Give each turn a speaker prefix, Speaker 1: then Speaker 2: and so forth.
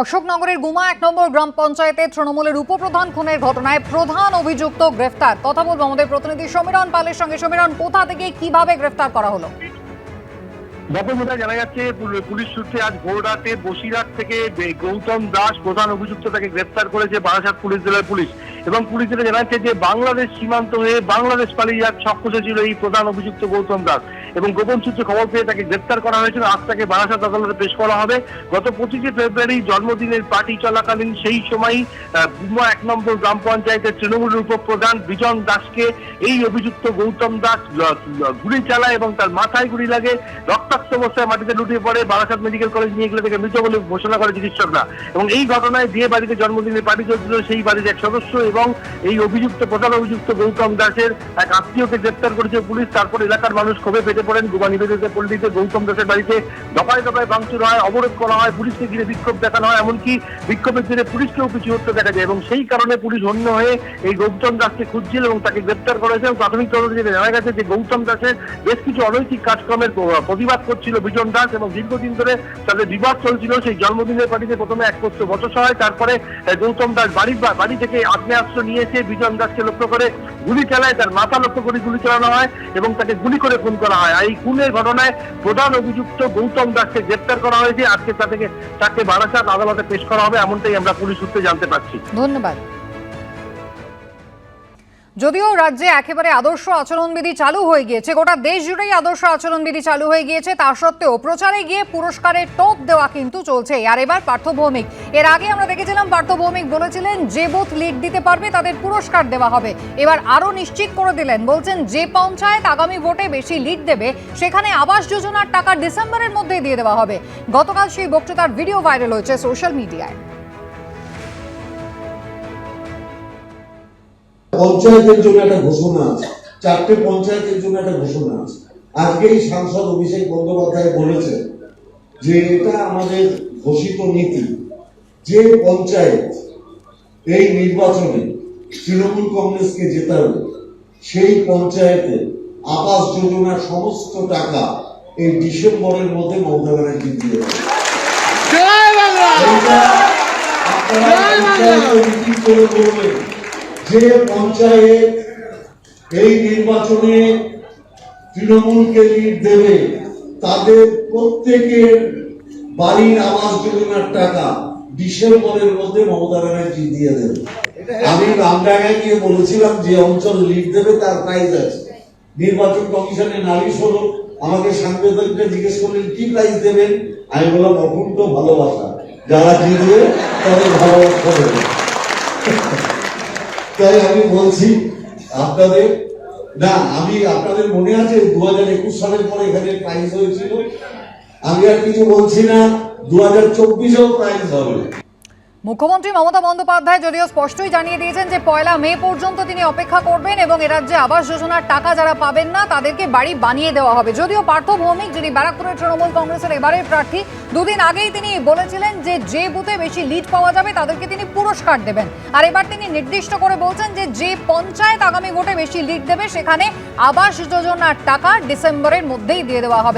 Speaker 1: অশোকনগরের গুমা এক নম্বর গ্রাম পঞ্চায়েতে তৃণমূলের উপপ্রধান খুনের ঘটনায় প্রধান অভিযুক্ত গ্রেফতার। কথা বলব আমাদের প্রতিনিধি সমীরণ পালের সঙ্গে। সমীরণ, কোথা থেকে কীভাবে গ্রেফতার করা হলো?
Speaker 2: গতবেলা জানা যাচ্ছে পুলিশ সূত্রে আজ ভোর রাতে বসিরহাট থেকে গৌতম দাস প্রধান অভিযুক্ত তাকে গ্রেফতার করেছে বারাসাত পুলিশ জেলার পুলিশ। এবং পুলিশ যেটা জানাচ্ছে যে, বাংলাদেশ সীমান্ত হয়ে বাংলাদেশ পালিয়ে যাওয়ার ছক ছিল এই প্রধান অভিযুক্ত গৌতম দাস। এবং গোপন সূত্রে খবর পেয়ে তাকে গ্রেপ্তার করা হয়েছিল। আজ তাকে বারাসাত আদালতে পেশ করা হবে। গত পঁচিশে ফেব্রুয়ারি জন্মদিনের পার্টি চলাকালীন সেই সময় গুমা এক নম্বর গ্রাম পঞ্চায়েতের তৃণমূলের উপপ্রধান বিজন দাসকে এই অভিযুক্ত গৌতম দাস গুলি চালায় এবং তার মাথায় গুলি লাগে, রক্তাক্ত অবস্থায় মাটিতে লুটিয়ে পড়ে। বারাসাত মেডিকেল কলেজ নিয়ে গেলে তাকে মৃত বলে ঘোষণা করে চিকিৎসকরা। এবং এই ঘটনায় যে বাড়িতে জন্মদিনের পার্টি চলছিল, সেই বাড়ির এক সদস্য এবং এই অভিযুক্ত, প্রধান অভিযুক্ত গৌতম দাসের এক আত্মীয়কে গ্রেপ্তার করেছে পুলিশ। তারপর এলাকার মানুষ ক্ষোভে ফেটে পড়েন গোবা পল্লীতে গৌতম দাসের বাড়িতে। দফায় দফায় ভাঙচুর হয়, অবরোধ করা হয়, পুলিশকে ঘিরে বিক্ষোভ দেখানো হয়, এমনকি বিক্ষোভের জেরে পুলিশকেও পিছু হতে দেখা যায় এবং সেই কারণে পুলিশ অন্য হয়ে এই গৌতম দাসকে খুঁজছিল এবং তাকে গ্রেপ্তার করেছে এবং প্রাথমিক তদন্তে যেটা জানা গেছে যে গৌতম দাসের বেশ কিছু অনৈতিক কাজকর্মের প্রতিবাদ করছিল বিজন দাস এবং দীর্ঘদিন ধরে তাদের বিবাদ চলছিল। সেই জন্মদিনের পার্টিতে প্রথমে এক পোস্ট বচসা হয়, তারপরে গৌতম দাস বাড়ির বাড়ি থেকে আগ্নেয়াস্ত্র নিয়ে এসে বিজন দাসকে লক্ষ্য করে গুলি চালায়, তার মাথা লক্ষ্য করে গুলি চালানো হয় এবং তাকে গুলি করে খুন করা হয়। এই খুনের ঘটনায় প্রধান অভিযুক্ত গৌতম দাসকে গ্রেপ্তার করা হয়েছে। আজকে তাদেরকে তাকে বারাসাত আদালতে পেশ করা হবে, এমনটাই আমরা পুলিশ সূত্রে জানতে পারছি।
Speaker 1: ধন্যবাদ। যদিও রাজ্যে একেবারে আদর্শ আচরণবিধি চালু হয়ে গিয়েছে, গোটা দেশ জুড়েই আদর্শ আচরণবিধি চালু হয়ে গিয়েছে, তা সত্ত্বেও প্রচারে গিয়ে পুরস্কারের টোপ দেওয়া কিন্তু চলছে আর এবার পার্থ ভৌমিক। এর আগে আমরা দেখেছিলাম পার্থ ভৌমিক বলেছিলেন, যে বুথ লিড দিতে পারবে তাদের পুরস্কার দেওয়া হবে। এবার আরও নিশ্চিত করে দিলেন, বলছেন, যে পঞ্চায়েত আগামী ভোটে বেশি লিড দেবে, সেখানে আবাস যোজনার টাকা ডিসেম্বরের মধ্যেই দিয়ে দেওয়া হবে। গতকাল সেই বক্তৃতার ভিডিও ভাইরাল হয়েছে সোশ্যাল মিডিয়ায়।
Speaker 3: পঞ্চায়েতের জন্য একটা ঘোষণা আছে। চারটে পঞ্চায়েতের জন্য একটা ঘোষণা আছে। আজকেই সাংসদ অভিষেক বন্দ্যোপাধ্যায় বলেছেন যে এটা আমাদের ঘোষিত নীতি যে পঞ্চায়েত এই নির্বাচনে তৃণমূল কংগ্রেসকে জেতাবে সেই পঞ্চায়েতে আবাস যোজনার সমস্ত টাকা এই ডিসেম্বরের মধ্যে মমতা ব্যানার্জি দিয়ে। আপনারা করে বলবেন যে পঞ্চায়েত এই নির্বাচনে তৃণমূলকে লিড দেবে তাদের প্রত্যেকের বাড়ির আবাস যোজনার টাকা ডিসেম্বরের মধ্যে মমতা ব্যানার্জি দিয়ে দেবে। আমি রামডাঙ্গায় গিয়ে বলেছিলাম যে অঞ্চল লিড দেবে তার প্রাইজ আছে। নির্বাচন কমিশনে নালিশ হলো আমাকে সাংবাদিকরা জিজ্ঞেস করলেন কি প্রাইজ দেবেন? আমি বললাম অকুণ্ঠ ভালোবাসা। যারা জিতবে তাদের ভালোবাসা দেবে। তাই আমি বলছি, আপনাদের, না, আমি, আপনাদের মনে আছে দু হাজার একুশ সালের পরে এখানে প্রাইজ হয়েছিল? আমি আর কিছু বলছি না দু হাজার চব্বিশেও প্রাইজ হবে।
Speaker 1: মুখ্যমন্ত্রী মমতা বন্দ্যোপাধ্যায় যদিও স্পষ্টই জানিয়ে দিয়েছেন যে পয়লা মে পর্যন্ত তিনি অপেক্ষা করবেন এবং রাজ্যে আবাস যোজনার টাকা যারা পাবেন না, তাদেরকে বাড়ি বানিয়ে দেওয়া হবে। যদিও পার্থ ভৌমিক, যিনি ব্যারাকপুরের তৃণমূল কংগ্রেসের এবারের প্রার্থী, দুদিন আগেই তিনি বলেছিলেন যে যে বুথে বেশি লিড পাওয়া যাবে, তাদেরকে তিনি পুরস্কার দেবেন। আর এবার তিনি নির্দিষ্ট করে বলছেন যে যে পঞ্চায়েত আগামী ভোটে বেশি লিড দেবে, সেখানে আবাস যোজনার টাকা ডিসেম্বরের মধ্যেই দিয়ে দেওয়া হবে।